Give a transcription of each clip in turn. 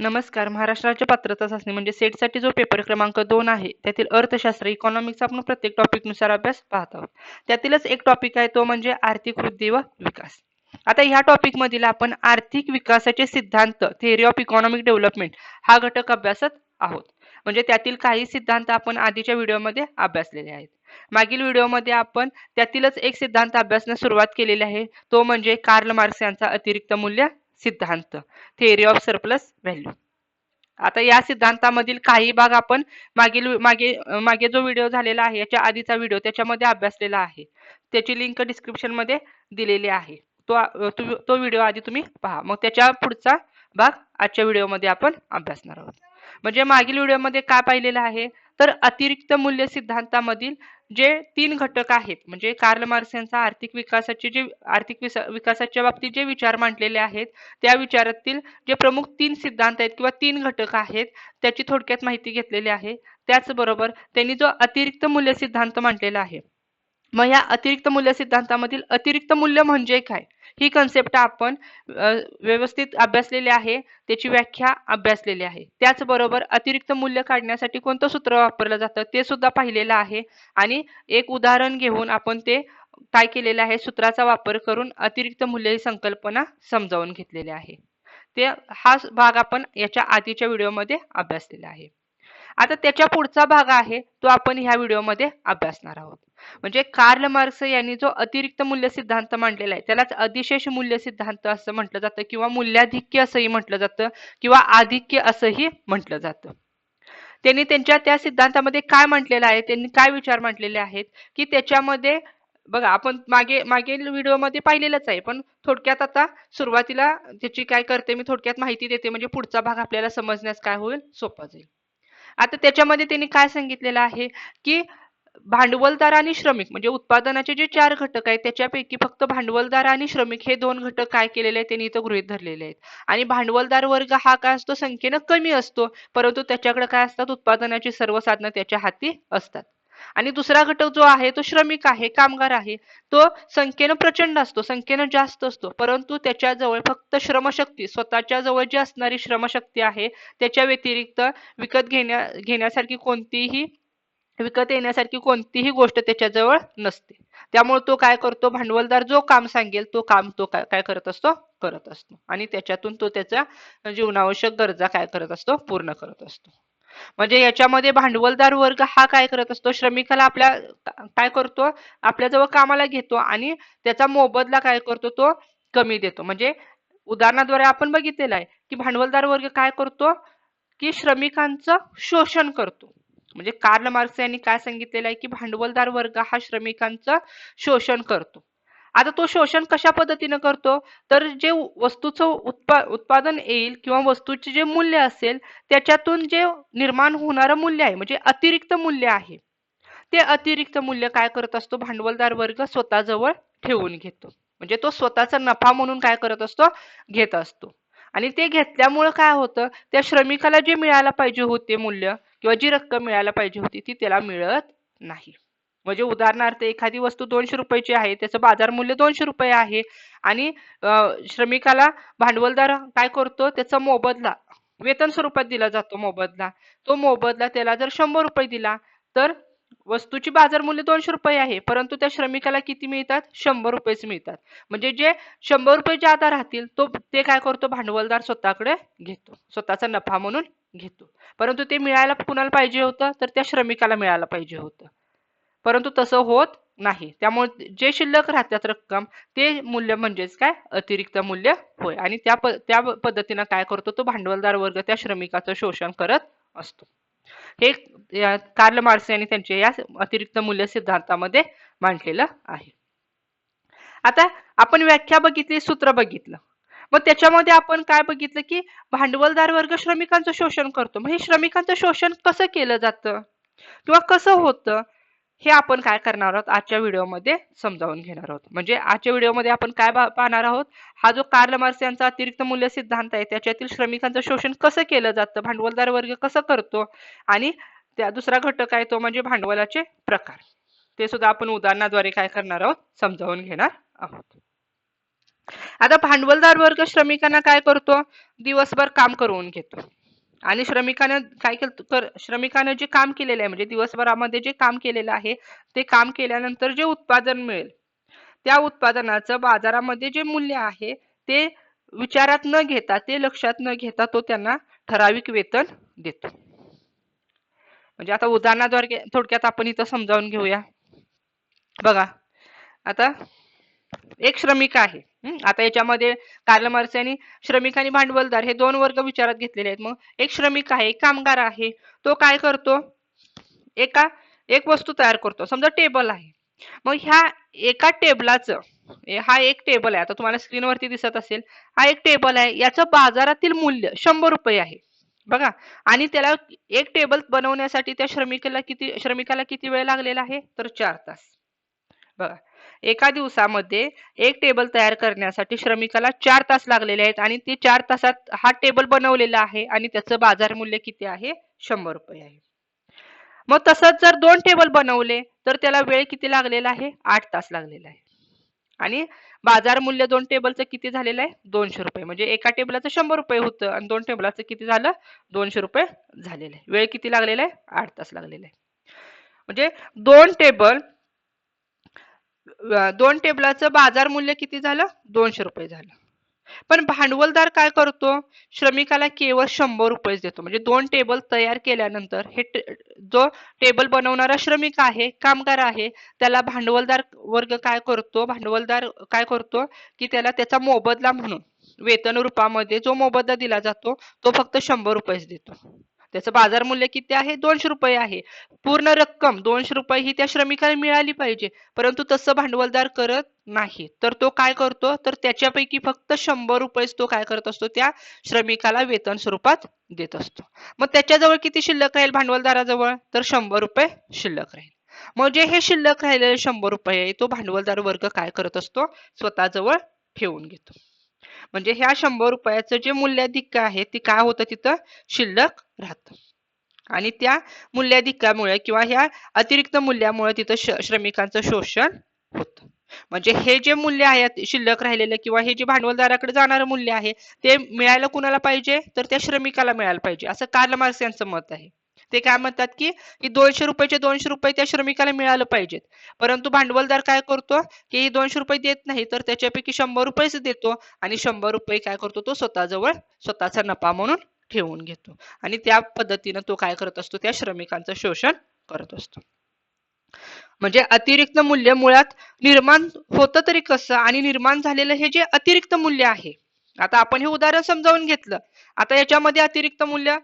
नमस्कार. महाराष्ट्राच्या पात्रता चाचणी म्हणजे सेटसाठी जो पेपर क्रमांक दोन आहे त्यातील अर्थशास्त्र इकॉनॉमिक्सचा आपण प्रत्येक टॉपिकनुसार अभ्यास पाहत आहोत. त्यातीलच एक टॉपिक आहे तो म्हणजे आर्थिक वृद्धी व विकास. आता ह्या टॉपिक मधील आपण आर्थिक विकासाचे सिद्धांत थेअरी ऑफ इकॉनॉमिक डेव्हलपमेंट हा घटक अभ्यासत आहोत. म्हणजे त्यातील काही सिद्धांत आपण आधीच्या व्हिडिओमध्ये अभ्यासलेले आहेत. मागील व्हिडिओमध्ये आपण त्यातीलच एक सिद्धांत अभ्यासण्यास सुरुवात केलेली आहे तो म्हणजे कार्ल मार्क्स यांचा अतिरिक्त मूल्य सिद्धांत. थेअरी ऑफ सरप्लस व्हॅल्यू आता या सिद्धांतामधील काही भाग आपण मागील मागे मागे जो व्हिडिओ झालेला आहे याच्या आधीचा व्हिडिओ त्याच्यामध्ये अभ्यासलेला आहे. त्याची लिंक डिस्क्रिप्शनमध्ये दिलेली आहे. तो तो व्हिडिओ आधी तुम्ही पहा. मग त्याच्या पुढचा भाग आजच्या व्हिडिओमध्ये आपण अभ्यासणार आहोत. म्हणजे मागील व्हिडिओमध्ये काय पाहिलेलं आहे? तर अतिरिक्त मूल्य सिद्धांतामधील जे तीन घटक आहेत म्हणजे कार्ल मार्क्स यांचा आर्थिक विकासाचे जे आर्थिक विकासाच्या बाबतीत जे विचार मांडलेले आहेत त्या विचारातील जे प्रमुख तीन सिद्धांत आहेत किंवा तीन घटक आहेत त्याची थोडक्यात माहिती घेतलेली आहे. त्याचबरोबर त्यांनी जो अतिरिक्त मूल्य सिद्धांत मांडलेला आहे मग या अतिरिक्त मूल्य सिद्धांतामधील अतिरिक्त मूल्य म्हणजे काय? ही कन्सेप्ट आपण व्यवस्थित अभ्यासलेली आहे. त्याची व्याख्या अभ्यासलेली आहे. त्याचबरोबर अतिरिक्त मूल्य काढण्यासाठी कोणतं सूत्र वापरलं जातं ते सुद्धा पाहिलेलं आहे. आणि एक उदाहरण घेऊन आपण ते काय केलेलं आहे सूत्राचा वापर करून अतिरिक्त मूल्य ही संकल्पना समजावून घेतलेली आहे. ते हा भाग आपण याच्या आधीच्या व्हिडिओमध्ये अभ्यासलेला आहे. आता त्याच्या पुढचा भाग आहे तो आपण ह्या व्हिडिओमध्ये अभ्यासणार आहोत. म्हणजे कार्ल मार्क्स यांनी जो अतिरिक्त मूल्य सिद्धांत मांडलेला आहे त्यालाच अधिशेष मूल्य सिद्धांत असं म्हटलं जातं किंवा मूल्याधिक्य असंही म्हटलं जातं किंवा आधिक्य असंही म्हटलं जातं. त्यांनी त्यांच्या त्या सिद्धांतामध्ये काय म्हटलेलं आहे? त्यांनी काय विचार मांडलेले आहेत? की त्याच्यामध्ये बघा आपण मागे मागील व्हिडिओमध्ये पाहिलेलंच आहे पण थोडक्यात आता सुरुवातीला त्याची काय करते मी थोडक्यात माहिती देते म्हणजे पुढचा भाग आपल्याला समजण्यास काय होईल सोपा जाईल. आता त्याच्यामध्ये त्यांनी काय सांगितलेलं आहे? की भांडवलदार आणि श्रमिक म्हणजे उत्पादनाचे जे चार घटक आहेत त्याच्यापैकी फक्त भांडवलदार आणि श्रमिक हे दोन घटक काय केलेले आहेत त्यांनी इथं गृहित धरलेले आहेत. आणि भांडवलदार वर्ग हा काय असतो? संख्येनं कमी असतो परंतु त्याच्याकडे काय असतात? उत्पादनाची सर्व साधनं त्याच्या हाती असतात. आणि दुसरा घटक जो आहे तो श्रमिक आहे कामगार आहे. तो संख्येनं प्रचंड असतो संख्येनं जास्त असतो परंतु त्याच्याजवळ फक्त श्रमशक्ती स्वतःच्या जवळ जी असणारी श्रमशक्ती आहे त्याच्या व्यतिरिक्त विकत घेण्या घेण्यासारखी कोणतीही विकत येण्यासारखी कोणतीही गोष्ट त्याच्याजवळ नसते. त्यामुळे तो काय करतो? भांडवलदार जो काम सांगेल तो काम तो काय काय करत असतो? करत असतो. आणि त्याच्यातून तो त्याच्या जीवनावश्यक गरजा काय करत असतो? पूर्ण करत असतो. म्हणजे याच्यामध्ये भांडवलदार वर्ग हा काय करत असतो? श्रमिकाला आपल्या काय करतो? आपल्याजवळ कामाला घेतो आणि त्याचा मोबदला काय करतो? तो कमी देतो. म्हणजे उदाहरणाद्वारे आपण बघितलेलं आहे की भांडवलदार वर्ग काय करतो? की श्रमिकांचं शोषण करतो. म्हणजे कार्ल मार्क्स यांनी काय सांगितलेलं आहे की भांडवलदार वर्ग हा श्रमिकांचं शोषण करतो. आता तो शोषण कशा पद्धतीनं करतो? तर जे वस्तूचं उत्पा उत्पादन येईल किंवा वस्तूचे जे मूल्य असेल त्याच्यातून जे निर्माण होणारं मूल्य आहे म्हणजे अतिरिक्त मूल्य आहे ते अतिरिक्त मूल्य काय करत असतो? भांडवलदार वर्ग स्वतःजवळ ठेवून घेतो. म्हणजे तो स्वतःचा नफा म्हणून काय करत असतो? घेत असतो. आणि ते घेतल्यामुळं काय होतं? त्या श्रमिकाला जे मिळायला पाहिजे होते मूल्य किंवा जी रक्कम मिळायला पाहिजे होती ती त्याला मिळत नाही. म्हणजे उदाहरणार्थ एखादी वस्तू दोनशे रुपयाची आहे त्याचं बाजार मूल्य दोनशे रुपये आहे आणि श्रमिकाला भांडवलदार काय करतो त्याचा मोबदला वेतन स्वरूपात दिला जातो मोबदला. तो मोबदला त्याला जर शंभर रुपये दिला तर वस्तूची बाजार मूल्य दोनशे रुपये आहे परंतु त्या श्रमिकाला किती मिळतात? शंभर रुपयेच मिळतात. म्हणजे जे शंभर रुपये ज्यादा राहतील तो ते काय करतो? भांडवलदार स्वतःकडे घेतो. स्वतःचा नफा म्हणून घेतो. परंतु ते मिळायला कुणाला पाहिजे होतं? तर त्या श्रमिकाला मिळायला पाहिजे होतं. परंतु तसं होत नाही. त्यामुळे जे शिल्लक राहतात रक्कम ते मूल्य म्हणजेच काय? अतिरिक्त मूल्य होय. आणि त्या त्या पद्धतीनं काय करतो? तो भांडवलदार वर्ग त्या श्रमिकाचं शोषण करत असतो. हे कार्ल मार्क्स यांनी त्यांचे या अतिरिक्त मूल्य सिद्धांतामध्ये मांडलेलं आहे. आता आपण व्याख्या बघितली सूत्र बघितलं. मग त्याच्यामध्ये आपण काय बघितलं की भांडवलदार वर्ग श्रमिकांचं शोषण करतो. मग हे श्रमिकांचं शोषण कसं केलं जातं? किंवा कसं होतं? हे आपण काय करणार आहोत? आजच्या व्हिडिओमध्ये समजावून घेणार आहोत. म्हणजे आजच्या व्हिडिओमध्ये आपण काय पाहणार आहोत? हा जो कार्ल मार्क्स यांचा अतिरिक्त मूल्य सिद्धांत आहे त्याच्यातील श्रमिकांचं शोषण कसं केलं जातं? भांडवलदार वर्ग कसं करतो? आणि त्या दुसरा घटक आहे तो म्हणजे भांडवलाचे प्रकार. ते सुद्धा आपण उदाहरणाद्वारे काय करणार आहोत? समजावून घेणार आहोत. आता भांडवलदार वर्ग श्रमिकांना काय करतो? दिवसभर काम करून घेतो. आणि श्रमिकानं काय केलं कर श्रमिकानं जे काम केलेलं आहे म्हणजे दिवसभरामध्ये जे काम केलेलं आहे ते काम केल्यानंतर जे उत्पादन मिळेल त्या उत्पादनाचं बाजारामध्ये जे मूल्य आहे ते विचारात न घेता ते लक्षात न घेता तो त्यांना ठराविक वेतन देतो. म्हणजे आता उदाहरणाद्वारे थोडक्यात आपण इथं समजावून घेऊया. बघा आता एक श्रमिक आहे. आता याच्यामध्ये कार्ल मार्क्स यांनी श्रमिक आणि भांडवलदार हे दोन वर्ग विचारात घेतलेले आहेत. मग एक श्रमिक आहे एक कामगार आहे. तो काय करतो? एका एक वस्तू तयार करतो. समजा टेबल आहे. मग ह्या एका टेबलाचं हा एक टेबल आहे. आता तुम्हाला स्क्रीनवरती दिसत असेल हा एक टेबल आहे. याचं बाजारातील मूल्य शंभर रुपये आहे. बघा आणि त्याला एक टेबल बनवण्यासाठी त्या श्रमिकाला किती श्रमिकाला किती वेळ लागलेला आहे? तर चार तास. बघा एका दिवसामध्ये एक टेबल तयार करण्यासाठी श्रमिकाला चार तास लागलेले आहेत आणि ते चार तासात हा टेबल बनवलेला आहे आणि त्याचं बाजार मूल्य किती आहे? शंभर रुपये आहे. मग तसंच जर दोन टेबल बनवले तर त्याला वेळ किती लागलेला आहे? आठ तास लागलेला आहे. आणि बाजार मूल्य दोन टेबलचं किती झालेलं आहे? दोनशे रुपये. म्हणजे एका टेबलाचं शंभर रुपये होतं आणि दोन टेबलाचं किती झालं? दोनशे रुपये झालेलं आहे. वेळ किती लागलेला आहे? आठ तास लागलेला आहे. म्हणजे दोन टेबल दोन टेबलाचं बाजार मूल्य किती झालं? दोनशे रुपये झालं. पण भांडवलदार काय करतो? श्रमिकाला केवळ शंभर रुपये देतो. म्हणजे दोन टेबल तयार केल्यानंतर हे जो टेबल बनवणारा श्रमिक आहे कामगार आहे त्याला भांडवलदार वर्ग काय करतो? भांडवलदार काय करतो? की त्याला त्याचा मोबदला म्हणून वेतन रूपामध्ये जो मोबदला दिला जातो तो फक्त शंभर रुपयेच देतो. त्याचं बाजार मूल्य किती आहे? दोनशे रुपये आहे. पूर्ण रक्कम दोनशे रुपये ही त्या श्रमिकाला मिळाली पाहिजे. परंतु तसं भांडवलदार करत नाही. तर तो काय करतो? तर त्याच्यापैकी फक्त शंभर रुपयेच तो काय करत असतो? त्या श्रमिकाला वेतन स्वरूपात देत असतो. मग त्याच्याजवळ किती शिल्लक राहील भांडवलदाराजवळ? तर शंभर रुपये शिल्लक राहील. म्हणजे हे शिल्लक राहिलेले शंभर रुपये आहे तो भांडवलदार वर्ग काय करत असतो? स्वतःजवळ ठेवून घेतो. म्हणजे ह्या शंभर रुपयाचं जे मूल्याधिक्य आहे ते काय होतं तिथं? शिल्लक राहतं. आणि त्या मूल्याधिकामुळे किंवा ह्या अतिरिक्त मूल्यामुळे तिथं श- श्रमिकांचं शोषण होतं. म्हणजे हे जे मूल्य आहे शिल्लक राहिलेलं किंवा हे जे भांडवलदाराकडे जाणारं मूल्य आहे ते मिळायला कुणाला पाहिजे? तर त्या श्रमिकाला मिळायला पाहिजे. असं कार्ल मार्क्स यांचं मत आहे. ते काय म्हणतात की दोनशे रुपयाचे दोनशे रुपये त्या श्रमिकाला मिळालं पाहिजेत. परंतु भांडवलदार काय करतो की दोनशे रुपये देत नाही तर त्याच्यापैकी शंभर रुपयेच देतो आणि शंभर रुपये काय करतो तो स्वतःजवळ स्वतःचा नफा म्हणून ठेवून घेतो. आणि त्या पद्धतीनं तो काय करत असतो त्या श्रमिकांचं शोषण करत असतो. म्हणजे अतिरिक्त मूल्य मुळात निर्माण होतं तरी कसं आणि निर्माण झालेलं हे जे अतिरिक्त मूल्य आहे. आता आपण हे उदाहरण समजावून घेतलं. आता याच्यामध्ये अतिरिक्त मूल्य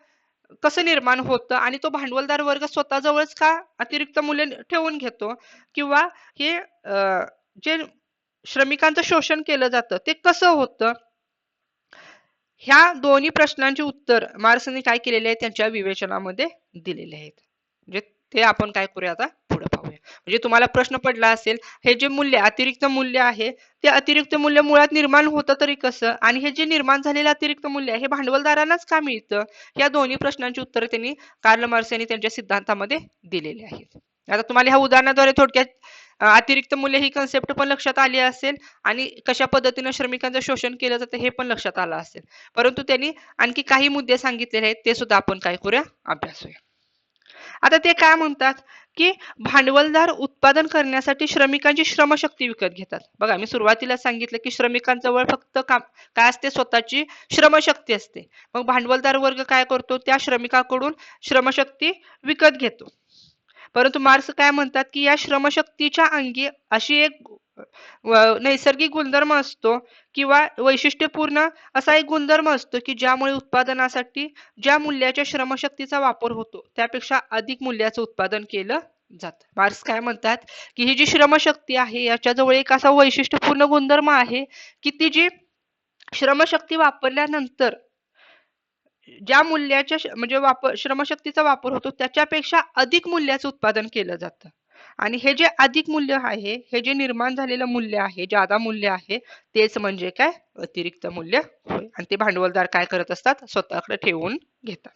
कसं निर्माण होतं आणि तो भांडवलदार वर्ग स्वतःजवळच का अतिरिक्त मूल्य ठेवून घेतो? किंवा हे अं, जे श्रमिकांचं शोषण केलं जातं ते कसं होतं? ह्या दोन्ही प्रश्नांची उत्तर मार्क्सने काय केलेले आहे त्यांच्या विवेचनामध्ये दिलेले आहेत. म्हणजे ते आपण काय करूया आता पुढे? म्हणजे तुम्हाला प्रश्न पडला असेल हे जे मूल्य अतिरिक्त मूल्य आहे ते अतिरिक्त मूल्य मुळात निर्माण होतं तरी कसं? आणि हे जे निर्माण झालेलं अतिरिक्त मूल्य आहे हे भांडवलदारांनाच का मिळतं? या दोन्ही प्रश्नांची उत्तरं त्यांनी कार्ल मार्क्स यांनी त्यांच्या सिद्धांतामध्ये दिलेली आहेत. आता तुम्हाला ह्या उदाहरणाद्वारे थोडक्यात अतिरिक्त मूल्य ही कन्सेप्ट पण लक्षात आली असेल आणि कशा पद्धतीनं श्रमिकांचं शोषण केलं जातं हे पण लक्षात आलं असेल. परंतु त्यांनी आणखी काही मुद्दे सांगितलेले आहेत ते सुद्धा आपण काय करूया? अभ्यासूया आता ते काय म्हणतात की भांडवलदार उत्पादन करण्यासाठी श्रमिकांची श्रमशक्ती विकत घेतात. बघा मी सुरुवातीला सांगितलं की श्रमिकांजवळ फक्त काम काय असते? स्वतःची श्रमशक्ती असते. मग भांडवलदार वर्ग काय करतो? त्या श्रमिकाकडून श्रमशक्ती विकत घेतो. परंतु मार्क्स काय म्हणतात की या श्रमशक्तीच्या अंगी अशी एक व- नैसर्गिक गुणधर्म असतो किंवा वैशिष्ट्यपूर्ण असा एक गुणधर्म असतो की ज्यामुळे उत्पादनासाठी ज्या मूल्याच्या श्रमशक्तीचा वापर होतो त्यापेक्षा अधिक मूल्याचं उत्पादन केलं जात. मार्क्स काय म्हणतात की ही जी श्रमशक्ती आहे याच्याजवळ एक असा वैशिष्ट्यपूर्ण गुणधर्म आहे की ती जी श्रमशक्ती वापरल्यानंतर ज्या मूल्याच्या म्हणजे वापर श्रमशक्तीचा वापर होतो त्याच्यापेक्षा अधिक मूल्याचं उत्पादन केलं जातं. आणि हे जे अधिक मूल्य आहे हे जे निर्माण झालेलं मूल्य आहे जादा मूल्य आहे तेच म्हणजे काय? अतिरिक्त मूल्य होय. आणि ते भांडवलदार काय करत असतात? स्वतःकडे ठेवून घेतात.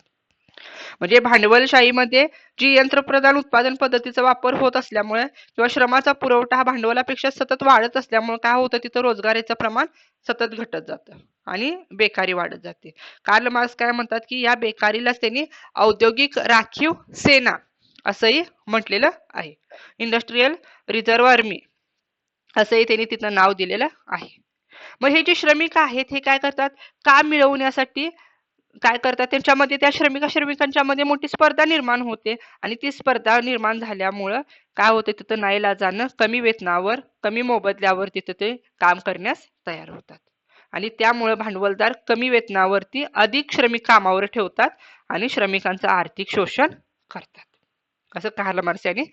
म्हणजे भांडवलशाहीमध्ये जी यंत्रप्रधान उत्पादन पद्धतीचा वापर होत असल्यामुळे किंवा श्रमाचा पुरवठा हा भांडवलापेक्षा सतत वाढत असल्यामुळे काय होतं? तिथं रोजगारीचं प्रमाण सतत घटत जातं आणि बेकारी वाढत जाते. कार्ल मार्क्स काय म्हणतात की या बेकारीलाच त्यांनी औद्योगिक राखीव सेना असंही म्हटलेलं आहे. इंडस्ट्रीयल रिझर्व आर्मी असंही त्यांनी तिथं नाव दिलेलं आहे. मग हे जे श्रमिक आहेत हे काय करतात? काम मिळवण्यासाठी काय करतात? त्यांच्यामध्ये त्या श्रमिका श्रमिकांच्या मध्ये मोठी स्पर्धा निर्माण होते आणि ती स्पर्धा निर्माण झाल्यामुळं काय होते? तिथं नाईलाजानं कमी वेतनावर कमी मोबदल्यावर तिथं ते काम करण्यास तयार होतात. आणि त्यामुळे भांडवलदार कमी वेतनावरती अधिक श्रमिक कामावर ठेवतात आणि श्रमिकांचं आर्थिक शोषण करतात. असं कार्ल मार्क्स यांनी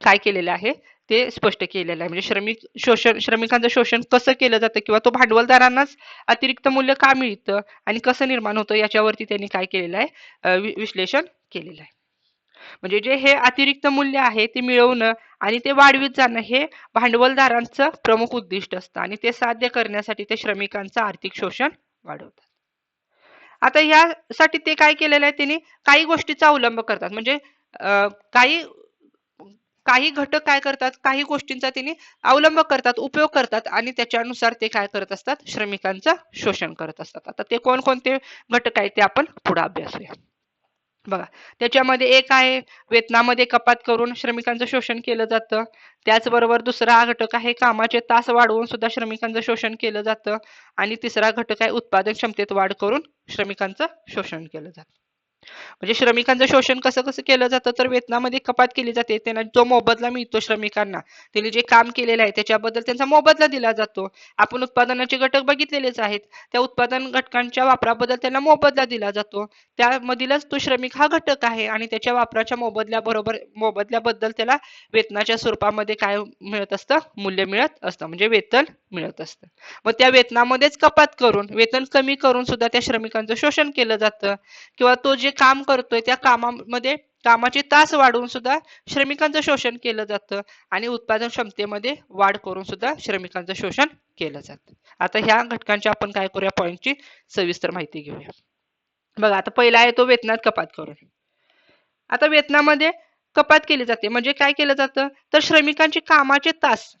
काय केलेलं आहे? ते स्पष्ट केलेलं आहे. म्हणजे श्रमिक शोषण श्रमिकांचं शोषण कसं केलं जातं किंवा तो भांडवलदारांनाच अतिरिक्त मूल्य का मिळतं आणि कसं निर्माण होतं याच्यावरती त्यांनी काय केलेलं आहे विश्लेषण केलेलं आहे. म्हणजे जे हे अतिरिक्त मूल्य आहे ते मिळवणं आणि ते वाढवीत जाणं हे भांडवलदारांचं प्रमुख उद्दिष्ट असतं आणि ते साध्य करण्यासाठी ते श्रमिकांचं आर्थिक शोषण वाढवतात. आता यासाठी ते काय केलेलं आहे? त्यांनी काही गोष्टीचा अवलंब करतात. म्हणजे काही काही घटक काय करतात? काही गोष्टींचा त्यांनी अवलंब करतात उपयोग करतात आणि त्याच्यानुसार ते काय करत असतात? श्रमिकांचं शोषण करत असतात. आता ते कोणकोणते घटक आहेत ते आपण पुढे अभ्यासूया. बघा त्याच्यामध्ये एक आहे वेतनामध्ये कपात करून श्रमिकांचं शोषण केलं जातं. त्याचबरोबर दुसरा घटक आहे कामाचे तास वाढवून सुद्धा श्रमिकांचं शोषण केलं जातं. आणि तिसरा घटक आहे उत्पादन क्षमतेत वाढ करून श्रमिकांचं शोषण केलं जातं. म्हणजे श्रमिकांचं शोषण कसं कसं केलं जातं तर वेतनामध्ये कपात केली जाते. त्यांना जो मोबदला मिळतो श्रमिकांना त्यांनी जे काम केलेलं आहे त्याच्याबद्दल त्यांचा मोबदला दिला जातो. आपण उत्पादनाचे घटक बघितलेलेच आहेत. त्या उत्पादन घटकांच्या वापराबद्दल त्यांना मोबदला दिला जातो. त्यामधीलच तो श्रमिक हा घटक आहे आणि त्याच्या वापराच्या मोबदल्याबरोबर मोबदल्याबद्दल त्याला वेतनाच्या स्वरूपामध्ये काय मिळत असतं? मूल्य मिळत असतं. म्हणजे वेतन मिळत असतं. मग त्या वेतनामध्येच कपात करून वेतन कमी करून सुद्धा त्या श्रमिकांचं शोषण केलं जातं. किंवा तो जे काम करतोय त्या कामामध्ये कामाचे तास वाढवून सुद्धा श्रमिकांचं शोषण केलं जातं आणि उत्पादन क्षमतेमध्ये वाढ करून सुद्धा श्रमिकांचं शोषण केलं जातं. आता ह्या घटकांची आपण काय करूया पॉईंटची सविस्तर माहिती घेऊया. बघा आता पहिला आहे तो वेतनात कपात करून. आता वेतनामध्ये कपात केली जाते. म्हणजे काय केलं जातं? तर श्रमिकांचे कामाचे तास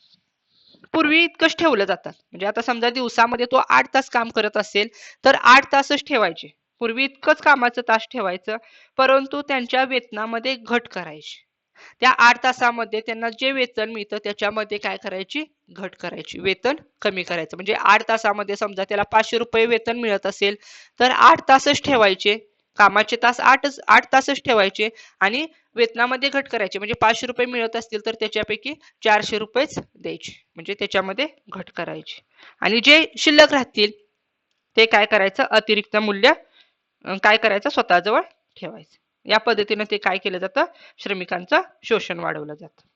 पूर्वी इतकंच ठेवलं जातात. म्हणजे आता समजा दिवसामध्ये तो आठ तास काम करत असेल तर आठ तासच ठेवायचे. पूर्वी इतकंच कामाचं तास ठेवायचं परंतु त्यांच्या वेतनामध्ये घट करायची. त्या आठ तासामध्ये त्यांना जे वेतन मिळतं त्याच्यामध्ये काय करायची? घट करायची. वेतन कमी करायचं. म्हणजे आठ तासामध्ये समजा त्याला पाचशे रुपये वेतन मिळत असेल तर आठ तासच ठेवायचे. कामाचे तास आठच आठ तासच ठेवायचे आणि वेतनामध्ये घट करायचे. म्हणजे पाचशे रुपये मिळत असतील तर त्याच्यापैकी चारशे रुपयेच द्यायचे. म्हणजे त्याच्यामध्ये घट करायची. आणि जे शिल्लक राहतील ते काय करायचं? अतिरिक्त मूल्य काय करायचं? स्वतःजवळ ठेवायचं. या पद्धतीने ते काय केलं जातं? श्रमिकांचं शोषण वाढवलं जातं.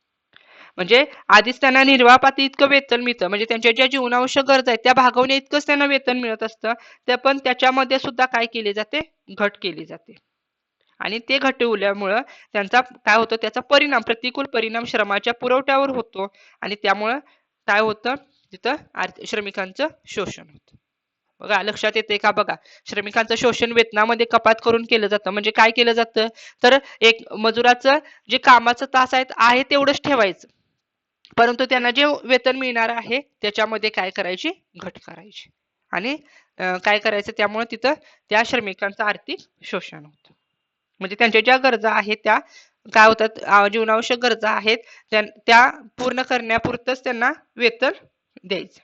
म्हणजे आधीच त्यांना निर्वापाती इतकं वेतन मिळतं. म्हणजे त्यांच्या ज्या जीवनावश्यक गरजा आहेत त्या भागवणे इतकंच त्यांना वेतन मिळत असतं. ते पण त्याच्यामध्ये सुद्धा काय केले जाते? घट केली जाते. आणि ते घटवल्यामुळं त्यांचा काय होतं? त्याचा परिणाम प्रतिकूल परिणाम श्रमाच्या पुरवठ्यावर होतो. आणि त्यामुळं काय होतं? तिथं आर्थ श्रमिकांचं शोषण होतं. बघा लक्षात येते का? बघा श्रमिकांचं शोषण वेतनामध्ये कपात करून केलं जातं. म्हणजे काय केलं जातं? तर एक मजुराचं जे कामाचं तास आहेत आहे तेवढंच ठेवायचं. परंतु त्यांना जे वेतन मिळणार आहे त्याच्यामध्ये काय करायची? घट करायची. आणि काय करायचं? त्यामुळे तिथं त्या श्रमिकांचं आर्थिक शोषण होतं. म्हणजे त्यांच्या ज्या गरजा आहेत त्या काय होतात? जीवनावश्यक गरजा आहेत त्या त्या पूर्ण करण्यापुरतच त्यांना वेतन द्यायचं.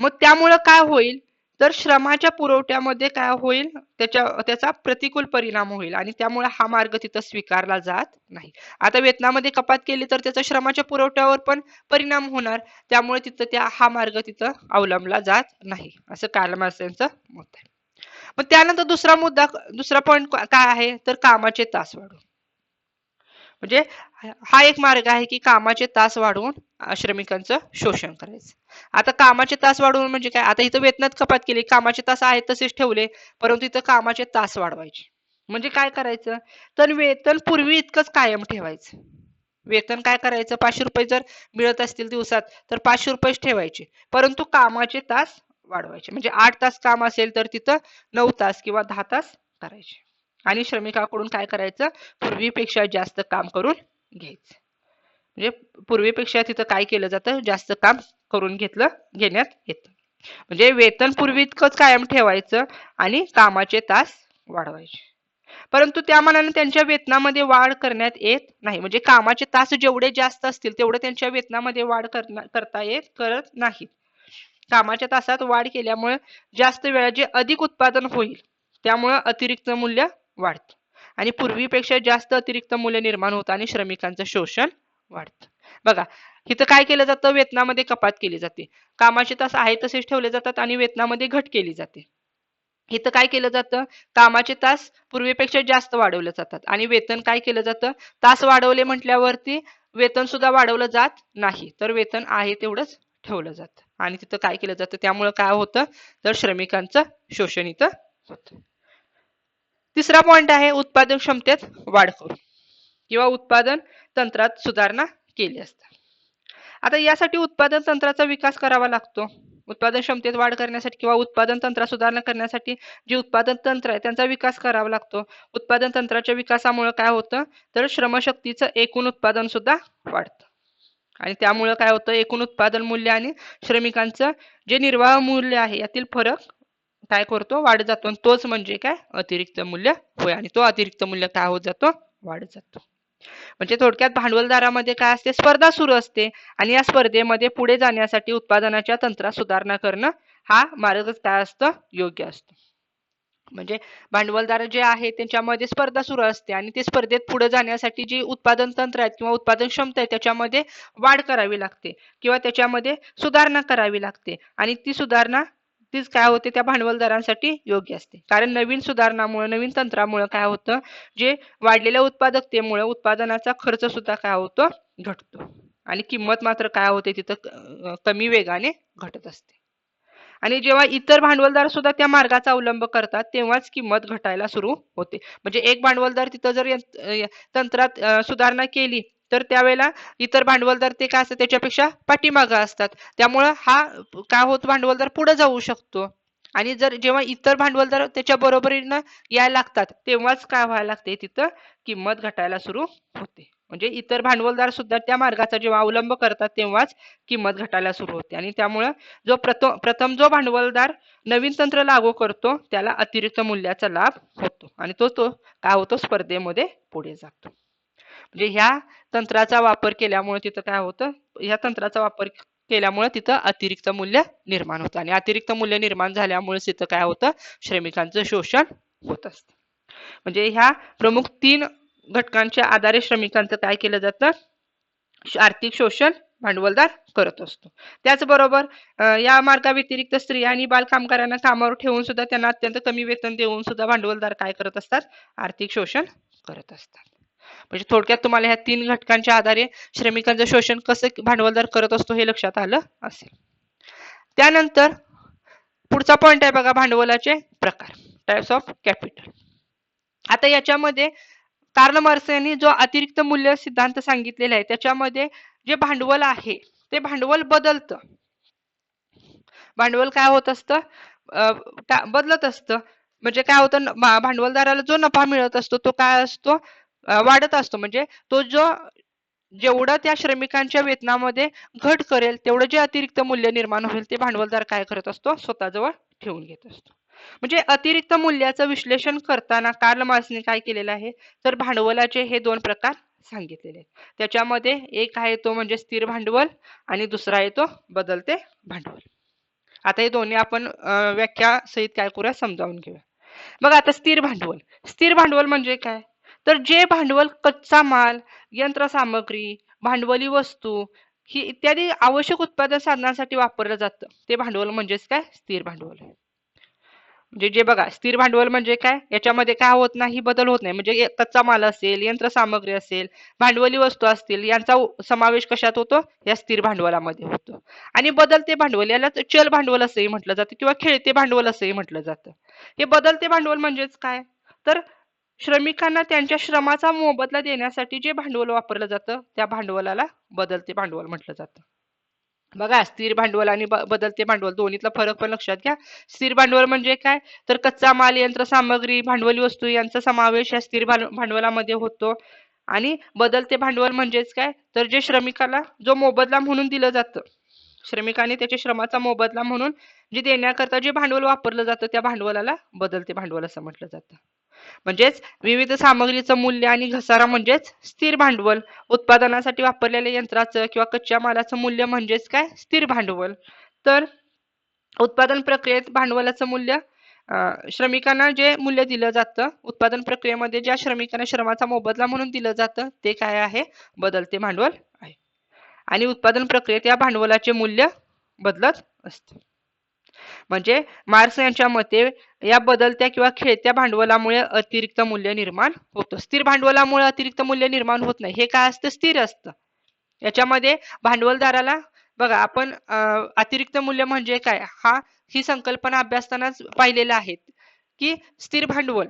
मग त्यामुळं काय होईल? तर श्रमाच्या पुरवठ्यामध्ये काय होईल? त्याच्या त्याचा प्रतिकूल परिणाम होईल आणि त्यामुळे हा मार्ग तिथं स्वीकारला जात नाही. आता वेतनामध्ये कपात केली तर त्याचा श्रमाच्या पुरवठ्यावर पण परिणाम होणार. त्यामुळे तिथं त्या हा मार्ग तिथं अवलंबला जात नाही. असं कार्ल यांचं मत आहे. मग त्यानंतर दुसरा मुद्दा दुसरा पॉईंट काय आहे? तर कामाचे तास वाढवून म्हणजे हा एक मार्ग आहे की कामाचे तास वाढवून श्रमिकांचं शोषण करायचं. आता कामाचे तास वाढवून म्हणजे काय? आता इथं वेतनात कपात केली कामाचे तास आहेत तसेच ठेवले परंतु इथं कामाचे तास वाढवायचे. म्हणजे काय करायचं? तर वेतन पूर्वी इतकंच कायम ठेवायचं. वेतन काय करायचं? पाचशे रुपये जर मिळत असतील दिवसात तर पाचशे रुपयेच ठेवायचे. परंतु कामाचे तास वाढवायचे. म्हणजे आठ तास काम असेल तर तिथं नऊ तास किंवा दहा तास करायचे. आणि श्रमिकाकडून काय करायचं? पूर्वीपेक्षा जास्त काम करून घ्यायचं. म्हणजे पूर्वीपेक्षा तिथं काय केलं जातं? जास्त काम करून घेतलं घेण्यात येतं. म्हणजे वेतन पूर्वी इतकंच कायम ठेवायचं आणि कामाचे तास वाढवायचे. परंतु त्या मानाने त्यांच्या वेतनामध्ये वाढ करण्यात येत नाही. म्हणजे कामाचे तास जेवढे जास्त असतील तेवढे त्यांच्या वेतनामध्ये वाढ करता येत करत नाही कामाच्या तासात वाढ केल्यामुळे जास्त वेळा जे अधिक उत्पादन होईल त्यामुळे अतिरिक्त मूल्य वाढतं. आणि पूर्वीपेक्षा जास्त अतिरिक्त मूल्य निर्माण होतं आणि श्रमिकांचं शोषण वाढतं. बघा इथं काय केलं जातं? वेतनामध्ये कपात केली जाते. कामाचे तास आहे तसेच ठेवले जातात आणि वेतनामध्ये घट केली जाते. इथं काय केलं जातं? कामाचे तास पूर्वीपेक्षा जास्त वाढवले जातात. आणि वेतन काय केलं जातं? तास वाढवले म्हटल्यावरती वेतन सुद्धा वाढवलं जात नाही. तर वेतन आहे तेवढंच ठेवलं जातं. आणि तिथं काय केलं जातं? त्यामुळे काय होतं? तर श्रमिकांचं शोषण इथं होतं. तिसरा पॉइंट आहे उत्पादन क्षमतेत वाढ करू किंवा उत्पादन तंत्रात सुधारणा केली असतात आता यासाठी उत्पादन तंत्राचा विकास करावा लागतो. उत्पादन क्षमतेत वाढ करण्यासाठी किंवा उत्पादन तंत्रात सुधारणा करण्यासाठी जे उत्पादन तंत्र आहे त्यांचा विकास करावा लागतो. उत्पादन तंत्राच्या विकासामुळे काय होतं? तर श्रमशक्तीचं एकूण उत्पादन सुद्धा वाढतं. आणि त्यामुळं काय होतं? एकूण उत्पादन मूल्य आणि श्रमिकांचं जे निर्वाह मूल्य आहे यातील फरक काय करतो? वाढत जातो. आणि तोच म्हणजे काय? अतिरिक्त मूल्य होय. आणि तो अतिरिक्त मूल्य काय होत जातो? वाढत जातो. म्हणजे थोडक्यात भांडवलदारामध्ये काय असते? स्पर्धा सुरू असते. आणि या स्पर्धेमध्ये पुढे जाण्यासाठी उत्पादनाच्या तंत्रात सुधारणा करणं हा मार्गच काय असतं? योग्य असतो. म्हणजे भांडवलदार जे आहे त्यांच्यामध्ये स्पर्धा सुरू असते. आणि ते स्पर्धेत पुढे जाण्यासाठी जी उत्पादन तंत्र आहेत किंवा उत्पादन क्षमता आहे त्याच्यामध्ये वाढ करावी लागते. किंवा त्याच्यामध्ये सुधारणा करावी लागते. आणि ती सुधारणा तीच काय होते त्या भांडवलदारांसाठी योग्य असते. कारण नवीन सुधारणामुळे नवीन तंत्रामुळे काय होतं जे वाढलेल्या उत्पादकतेमुळे उत्पादनाचा खर्च सुद्धा काय होतो घटतो. आणि किंमत मात्र काय होते तिथं कमी वेगाने घटत असते. आणि जेव्हा इतर भांडवलदार सुद्धा त्या मार्गाचा अवलंब करतात तेव्हाच किंमत घटायला सुरू होते. म्हणजे एक भांडवलदार तिथं जर तंत्रात सुधारणा केली तर त्यावेळेला इतर भांडवलदार ते काय असतात त्याच्यापेक्षा पाठीमागं असतात. त्यामुळं हा काय होत? भांडवलदार पुढे जाऊ शकतो. आणि जर जेव्हा इतर भांडवलदार त्याच्या बरोबरीनं यायला लागतात तेव्हाच काय व्हायला लागते? तिथं किंमत घटायला सुरू होते. म्हणजे इतर भांडवलदार सुद्धा त्या मार्गाचा जेव्हा अवलंब करतात तेव्हाच किंमत घटायला सुरू होते. आणि त्यामुळं जो प्रथम प्रथम जो भांडवलदार नवीन तंत्र लागू करतो त्याला अतिरिक्त मूल्याचा लाभ होतो. आणि तो तो काय होतो? स्पर्धेमध्ये पुढे जातो. म्हणजे ह्या तंत्राचा वापर केल्यामुळे तिथं काय होतं? ह्या तंत्राचा वापर केल्यामुळे तिथं अतिरिक्त मूल्य निर्माण होतं. आणि अतिरिक्त मूल्य निर्माण झाल्यामुळे तिथं काय होतं? श्रमिकांचं शोषण होत असतं. म्हणजे ह्या प्रमुख तीन घटकांच्या आधारे श्रमिकांचं काय केलं जातं? आर्थिक शोषण भांडवलदार करत असतो. त्याचबरोबर या मार्गाव्यतिरिक्त स्त्रिया आणि बालकामगारांना कामावर ठेवून सुद्धा त्यांना अत्यंत कमी वेतन देऊन सुद्धा भांडवलदार काय करत असतात? आर्थिक शोषण करत असतात. म्हणजे थोडक्यात तुम्हाला ह्या तीन घटकांच्या आधारे श्रमिकांचं शोषण कसं भांडवलदार करत असतो हे लक्षात आलं असेल. त्यानंतर पुढचा पॉइंट आहे बघा भांडवलाचे प्रकार टाइप्स ऑफ कॅपिटल आता याच्यामध्ये कार्ल मार्क्स यांनी जो अतिरिक्त मूल्य सिद्धांत सांगितलेला आहे त्याच्यामध्ये जे भांडवल आहे ते भांडवल बदलतं. भांडवल काय होत असतं? बदलत असतं. म्हणजे काय होतं? भांडवलदाराला जो नफा मिळत असतो तो काय असतो? वाढत असतो. म्हणजे तो जो जेवढं त्या श्रमिकांच्या वेतनामध्ये घट करेल तेवढं जे अतिरिक्त मूल्य निर्माण होईल ते भांडवलदार काय करत असतो? स्वतःजवळ ठेवून घेत असतो. म्हणजे अतिरिक्त मूल्याचं विश्लेषण करताना कार्ल मार्क्सने काय केलेलं आहे? तर भांडवलाचे हे दोन प्रकार सांगितलेले त्याच्यामध्ये एक आहे तो म्हणजे स्थिर भांडवल आणि दुसरा आहे तो बदलते भांडवल. आता हे दोन्ही आपण व्याख्या सहित काय करूया समजावून घेऊया. मग आता स्थिर भांडवल. स्थिर भांडवल म्हणजे काय? तर जे भांडवल कच्चा माल यंत्रसामग्री भांडवली वस्तू ही इत्यादी आवश्यक उत्पादन साधनांसाठी वापरलं जातं. ते भांडवल म्हणजेच काय? स्थिर भांडवल. म्हणजे जे बघा स्थिर भांडवल म्हणजे काय? याच्यामध्ये काय होत नाही बदल होत नाही. म्हणजे कच्चा माल असेल यंत्रसामग्री असेल भांडवली वस्तू असतील यांचा समावेश कशात होतो? या स्थिर भांडवलामध्ये होतो. आणि बदलते भांडवल याला चल भांडवल असंही म्हटलं जातं किंवा खेळते भांडवल असंही म्हटलं जातं. हे बदलते भांडवल म्हणजेच काय? तर श्रमिकांना त्यांच्या श्रमाचा मोबदला देण्यासाठी जे भांडवल वापरलं जातं त्या भांडवलाला बदलते भांडवल म्हटलं जातं. बघा स्थिर भांडवल आणि बदलते भांडवल दोन्हीतला फरक पण लक्षात घ्या. स्थिर भांडवल म्हणजे काय? तर कच्चा माल यंत्र सामग्री भांडवली वस्तू यांचा समावेश या स्थिर भांडवलामध्ये होतो. आणि बदलते भांडवल म्हणजेच काय? तर जे श्रमिकाला जो मोबदला म्हणून दिलं जातं श्रमिकाने त्याच्या श्रमाचा मोबदला म्हणून जे देण्याकरता जे भांडवल वापरलं जातं त्या भांडवलाला बदलते भांडवल असं म्हटलं जातं. म्हणजेच विविध सामग्रीचं मूल्य आणि घसारा म्हणजेच स्थिर भांडवल. उत्पादनासाठी वापरलेल्या यंत्राचं किंवा कच्च्या मालाचं मूल्य म्हणजेच काय? स्थिर भांडवल. तर उत्पादन प्रक्रियेत भांडवलाचं मूल्य श्रमिकांना जे मूल्य दिलं जातं उत्पादन प्रक्रियेमध्ये ज्या श्रमिकांना श्रमाचा मोबदला म्हणून दिलं जातं ते काय आहे? बदलते भांडवल आहे. आणि उत्पादन प्रक्रियेत या भांडवलाचे मूल्य बदलत असते. म्हणजे मार्क्स यांच्या मते या बदलत्या किंवा खेळत्या भांडवलामुळे अतिरिक्त मूल्य निर्माण होतं. स्थिर भांडवलामुळे अतिरिक्त मूल्य निर्माण होत नाही. हे काय असतं? स्थिर असतं. याच्यामध्ये भांडवलदाराला बघा आपण अतिरिक्त मूल्य म्हणजे काय? हा ही संकल्पना अभ्यासतानाच पाहिलेला आहे की स्थिर भांडवल.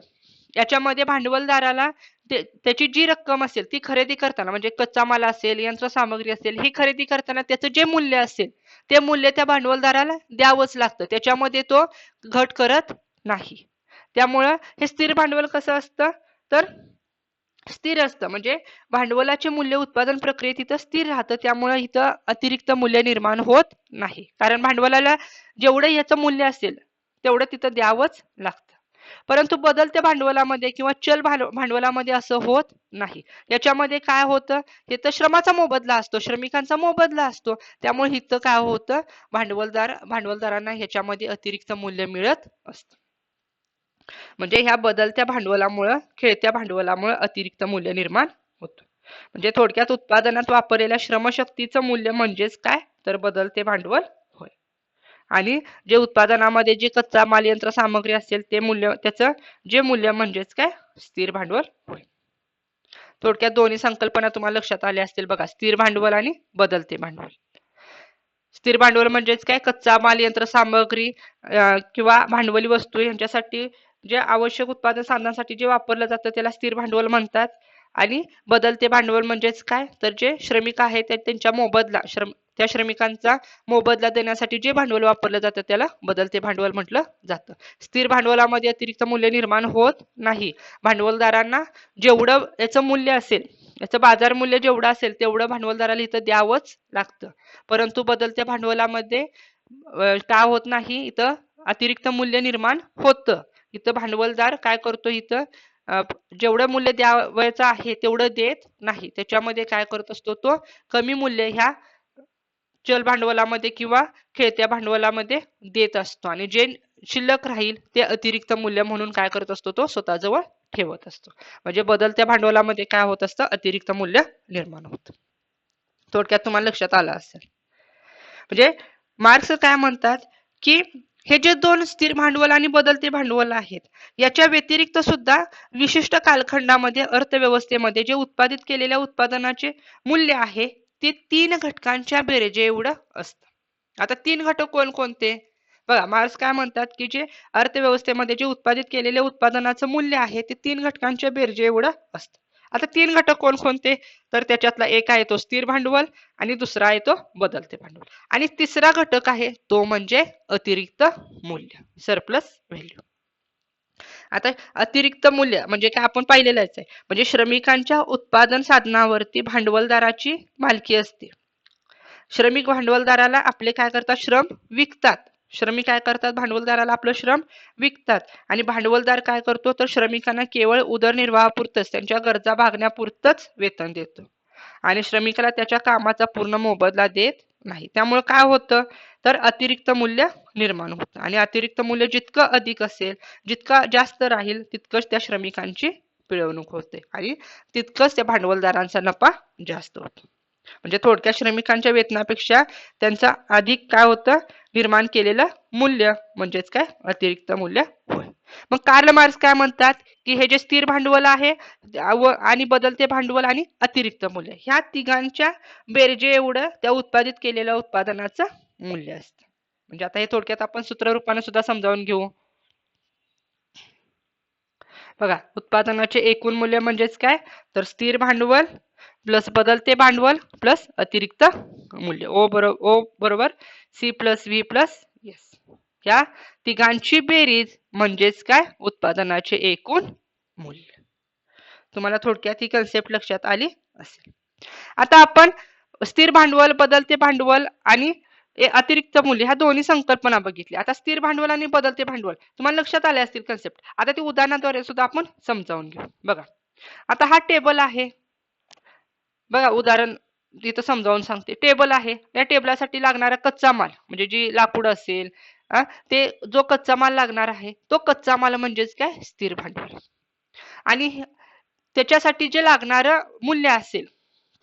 याच्यामध्ये भांडवलदाराला त्याची जी रक्कम असेल ती खरेदी करताना म्हणजे कच्चा माल असेल यंत्रसामग्री असेल ही खरेदी करताना त्याचं जे मूल्य असेल ते मूल्य त्या भांडवलदाराला द्यावंच लागतं. त्याच्यामध्ये तो घट करत नाही. त्यामुळं हे स्थिर भांडवल कसं असतं? तर स्थिर असतं. म्हणजे भांडवलाचे मूल्य उत्पादन प्रक्रियेत इथं स्थिर राहतं. त्यामुळे इथं अतिरिक्त मूल्य निर्माण होत नाही. कारण भांडवलाला जेवढं याचं मूल्य असेल तेवढं तिथं द्यावंच लागतं. परंतु बदलत्या भांडवलामध्ये किंवा चल भांडवलामध्ये असं होत नाही. याच्यामध्ये काय होतं? हे तर श्रमाचा मोबदला असतो श्रमिकांचा मोबदला असतो. त्यामुळे इथं काय होतं? भांडवलदार भांडवलदारांना ह्याच्यामध्ये अतिरिक्त मूल्य मिळत असतं. म्हणजे ह्या बदलत्या भांडवलामुळं खेळत्या भांडवलामुळं अतिरिक्त मूल्य निर्माण होतं. म्हणजे थोडक्यात उत्पादनात वापरलेल्या श्रमशक्तीचं मूल्य म्हणजेच काय? तर बदलते भांडवल आणि जे उत्पादनामध्ये जे कच्चा माल यंत्र सामग्री असेल ते मूल्य त्याचं जे मूल्य म्हणजेच काय? स्थिर भांडवल होय. थोडक्यात दोन्ही संकल्पना तुम्हाला लक्षात आल्या असतील बघा. स्थिर भांडवल आणि बदलते भांडवल. स्थिर भांडवल म्हणजेच काय? कच्चा माल यंत्र सामग्री किंवा भांडवली वस्तू यांच्यासाठी जे आवश्यक उत्पादन साधनासाठी जे वापरलं जातं त्याला स्थिर भांडवल म्हणतात. आणि बदलते भांडवल म्हणजेच काय? तर जे श्रमिक आहेत ते त्यांच्या मोबदला श्रम त्या श्रमिकांचा मोबदला देण्यासाठी जे भांडवल वापरलं जातं त्याला बदलते भांडवल म्हटलं जातं. स्थिर भांडवलामध्ये अतिरिक्त मूल्य निर्माण होत नाही. भांडवलदारांना जेवढं याचं मूल्य असेल याचं बाजार मूल्य जेवढं असेल तेवढं भांडवलदाराला इथं द्यावंच लागतं. परंतु बदलत्या भांडवलामध्ये अं, काय होत नाही इथं अतिरिक्त मूल्य निर्माण होतं. इथं भांडवलदार काय करतो इथं? जेवढं मूल्य द्यावयाचं आहे तेवढं देत नाही. त्याच्यामध्ये काय करत असतो तो? कमी मूल्य ह्या चल भांडवलामध्ये किंवा खेळत्या भांडवलामध्ये देत असतो. आणि जे शिल्लक राहील ते अतिरिक्त मूल्य म्हणून काय करत असतो तो स्वतःजवळ ठेवत असतो. म्हणजे बदलत्या भांडवलामध्ये काय होत असतं? अतिरिक्त मूल्य निर्माण होतं. थोडक्यात तुम्हाला लक्षात आलं असेल. म्हणजे मार्क्स काय म्हणतात? की हे जे दोन स्थिर भांडवल आणि बदलते भांडवल आहेत याच्या व्यतिरिक्त सुद्धा विशिष्ट कालखंडामध्ये अर्थव्यवस्थेमध्ये जे उत्पादित केलेल्या उत्पादनाचे मूल्य आहे ते तीन घटकांच्या बेरजे एवढं असतं. आता तीन घटक कोणकोणते? बघा मार्क्स काय म्हणतात की जे अर्थव्यवस्थेमध्ये जे उत्पादित केलेले उत्पादनाचं मूल्य आहे ते तीन घटकांच्या बेरजे एवढं असतं. आता तीन घटक कोणकोणते? तर त्याच्यातला एक आहे तो स्थिर भांडवल आणि दुसरा आहे तो बदलते भांडवल. आणि तिसरा घटक आहे तो म्हणजे अतिरिक्त मूल्य सरप्लस व्हॅल्यू आता अतिरिक्त मूल्य म्हणजे काय आपण पाहिलेलंच आहे. म्हणजे श्रमिकांच्या उत्पादन साधनावरती भांडवलदाराची मालकी असते. श्रमिक भांडवलदाराला आपले काय करतात? श्रम विकतात. श्रमिक काय करतात? भांडवलदाराला आपलं श्रम विकतात. आणि भांडवलदार काय करतो? तर श्रमिकांना केवळ उदरनिर्वाहापुरतच त्यांच्या गरजा भागण्यापुरतच वेतन देतो. आणि श्रमिकाला त्याच्या कामाचा पूर्ण मोबदला देत नाही. त्यामुळे काय होतं? तर अतिरिक्त मूल्य निर्माण होतं. आणि अतिरिक्त मूल्य जितकं अधिक असेल जितका जास्त राहील तितकंच त्या श्रमिकांची पिळवणूक होते. आणि तितकंच त्या भांडवलदारांचा नफा जास्त होतो. म्हणजे थोडक्या श्रमिकांच्या वेतनापेक्षा त्यांचा अधिक काय होतं? निर्माण केलेलं मूल्य म्हणजेच काय? अतिरिक्त मूल्य होय. मग कार्ल मार्क्स काय म्हणतात की हे जे स्थिर भांडवल आहे व आणि बदलते भांडवल आणि अतिरिक्त मूल्य ह्या तिघांच्या बेरजे एवढं त्या उत्पादित केलेल्या उत्पादनाचं मूल्य असतं. म्हणजे आता हे थोडक्यात आपण सूत्ररूपाने सुद्धा समजावून घेऊ. बघा उत्पादनाचे एकूण मूल्य म्हणजेच काय? तर स्थिर भांडवल प्लस बदलते भांडवल प्लस अतिरिक्त मूल्य. ओ बरोबर ओ बरोबर सी प्लस व्ही प्लस या तिघांची बेरीज म्हणजेच काय? उत्पादनाचे एकूण मूल्य. तुम्हाला थोडक्यात ही कन्सेप्ट लक्षात आली असेल. आता आपण स्थिर भांडवल बदलते भांडवल आणि अतिरिक्त मूल्य ह्या दोन्ही संकल्पना बघितल्या. आता स्थिर भांडवल आणि बदलते भांडवल तुम्हाला लक्षात आले असतील कन्सेप्ट आता ते उदाहरणाद्वारे सुद्धा आपण समजावून घेऊ. बघा. आता हा टेबल आहे. बघा उदाहरण तिथं समजावून सांगते. टेबल आहे. या टेबलासाठी लागणारा कच्चा माल म्हणजे जी लाकूड असेल ते जो कच्चा माल लागणार आहे तो कच्चा माल म्हणजेच काय? स्थिर भांडवल. आणि त्याच्यासाठी जे लागणारं मूल्य असेल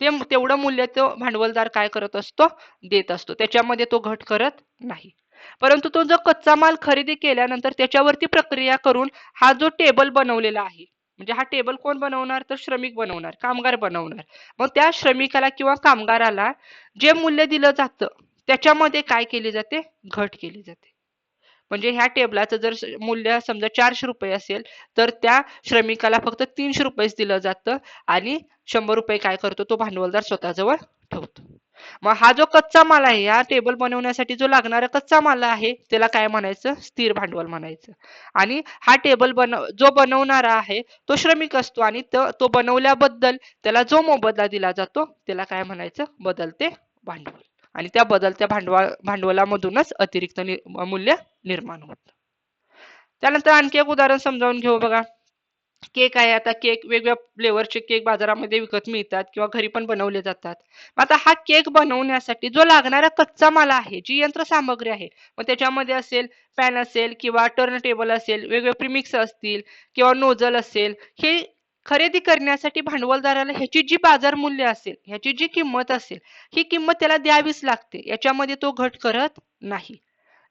ते तेवढं मूल्य तो भांडवलदार काय करत असतो? देत असतो. त्याच्यामध्ये तो घट करत नाही. परंतु तो जो कच्चा माल खरेदी केल्यानंतर त्याच्यावरती प्रक्रिया करून हा जो टेबल बनवलेला आहे म्हणजे हा टेबल कोण बनवणार? तर श्रमिक बनवणार कामगार बनवणार. मग त्या श्रमिकाला किंवा कामगाराला जे मूल्य दिलं जातं त्याच्यामध्ये काय केली जाते? घट केली जाते. म्हणजे ह्या टेबलाचं जर मूल्य समजा चारशे रुपये असेल तर त्या श्रमिकाला फक्त तीनशे रुपयेच दिलं जातं आणि शंभर रुपये काय करतो तो भांडवलदार स्वतःजवळ ठेवतो. मग हा जो कच्चा माल आहे हा टेबल बनवण्यासाठी जो लागणारा कच्चा माल आहे त्याला काय म्हणायचं? स्थिर भांडवल म्हणायचं. आणि हा टेबल बनव जो बनवणारा आहे तो श्रमिक असतो आणि तो तो बनवल्याबद्दल त्याला जो मोबदला दिला जातो त्याला काय म्हणायचं? बदलते भांडवल. आणि त्या बदलत्या भांडवल भांडवलामधूनच अतिरिक्त नि- मूल्य निर्माण होतं. त्यानंतर आणखी एक उदाहरण समजावून घेऊ बघा. केक आहे आता केक वेगवेगळ्या फ्लेवरचे केक बाजारामध्ये विकत मिळतात किंवा घरी पण बनवले जातात. मग आता हा केक बनवण्यासाठी जो लागणारा कच्चा माल आहे जी यंत्रसामग्री आहे मग त्याच्यामध्ये असेल पॅन असेल किंवा टर्न टेबल असेल वेगवेगळे प्रिमिक्स असतील किंवा नोजल असेल हे खरेदी करण्यासाठी भांडवलदाराला ह्याची जी बाजार मूल्य असेल ह्याची जी किंमत असेल ही किंमत त्याला द्यावीच लागते. याच्यामध्ये तो घट करत नाही.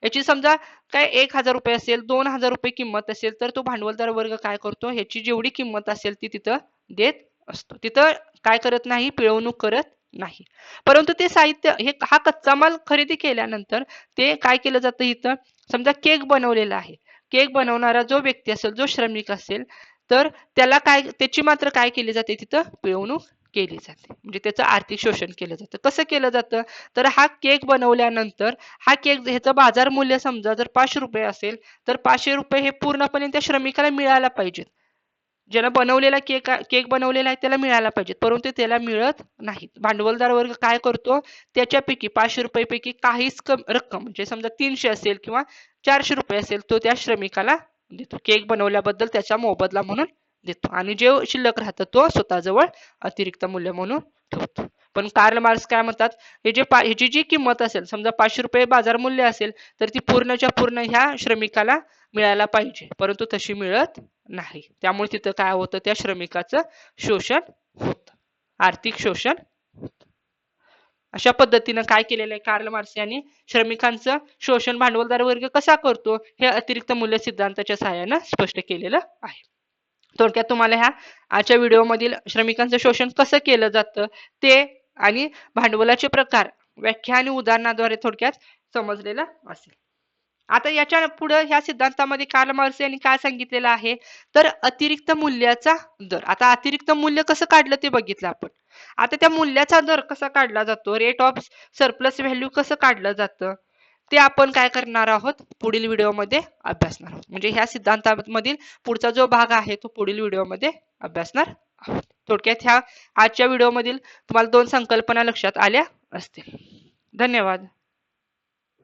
याची समजा काय एक हजार रुपये असेल दोन हजार रुपये किंमत असेल तर तो भांडवलदार वर्ग काय करतो? ह्याची जेवढी किंमत असेल ती तिथं देत असतो. तिथं काय करत नाही? पिळवणूक करत नाही. परंतु ते साहित्य हे हा कच्चा माल खरेदी केल्यानंतर ते काय केलं जातं इथं? समजा केक बनवलेला आहे. केक बनवणारा जो व्यक्ती असेल जो श्रमिक असेल तर त्याला काय त्याची मात्र काय केली जाते? तिथं पिळवणूक केली जाते. म्हणजे त्याचं आर्थिक शोषण केलं जातं. कसं केलं जातं? तर हा केक बनवल्यानंतर हा केक ह्याचं बाजार मूल्य समजा जर पाचशे रुपये असेल तर पाचशे रुपये हे पूर्णपणे त्या श्रमिकाला मिळायला पाहिजेत. ज्यानं बनवलेला केक केक बनवलेला आहे त्याला मिळायला पाहिजेत. परंतु त्याला मिळत नाहीत. भांडवलदार वर्ग काय करतो? त्याच्यापैकी पाचशे रुपयेपैकी काहीच कम रक्कम म्हणजे समजा तीनशे असेल किंवा चारशे रुपये असेल तो त्या श्रमिकाला देतो केक बनवल्याबद्दल त्याचा मोबदला म्हणून देतो आणि जे शिल्लक राहतं तो स्वतःजवळ अतिरिक्त मूल्य म्हणून ठेवतो. पण कार्ल मार्क्स काय म्हणतात? हे जे पा- ह्याची जी किंमत असेल समजा पाचशे रुपये बाजार मूल्य असेल तर ती पूर्णच्या पूर्ण ह्या श्रमिकाला मिळायला पाहिजे. परंतु तशी मिळत नाही. त्यामुळे तिथं काय होतं? त्या श्रमिकाचं शोषण होतं. आर्थिक शोषण अशा पद्धतीनं काय केलेलं आहे कार्ल मार्क्स यांनी? श्रमिकांचं शोषण भांडवलदार वर्ग कसा करतो? हे अतिरिक्त मूल्य सिद्धांताच्या सहाय्यानं स्पष्ट केलेलं आहे. थोडक्यात तुम्हाला ह्या आजच्या व्हिडिओमधील श्रमिकांचं शोषण कसं केलं जातं ते आणि भांडवलाचे प्रकार व्याख्या आणि उदाहरणाद्वारे थोडक्यात समजलेलं असेल. आता याच्यापुढे ह्या सिद्धांतामध्ये कार्ल मार्क्स यांनी काय सांगितलेलं आहे? तर अतिरिक्त मूल्याचा दर. आता अतिरिक्त मूल्य कसं काढलं ते बघितलं आपण. आता त्या मूल्याचा दर कसा काढला जातो? रेट ऑफ सरप्लस व्हॅल्यू कसं काढलं जातं? ते आपण काय करणार आहोत? पुढील व्हिडिओमध्ये अभ्यासणार आहोत. म्हणजे ह्या सिद्धांतामधील पुढचा जो भाग आहे तो पुढील व्हिडिओमध्ये अभ्यासणार आहोत. थोडक्यात ह्या आजच्या व्हिडिओमधील तुम्हाला दोन संकल्पना लक्षात आल्या असतील. धन्यवाद.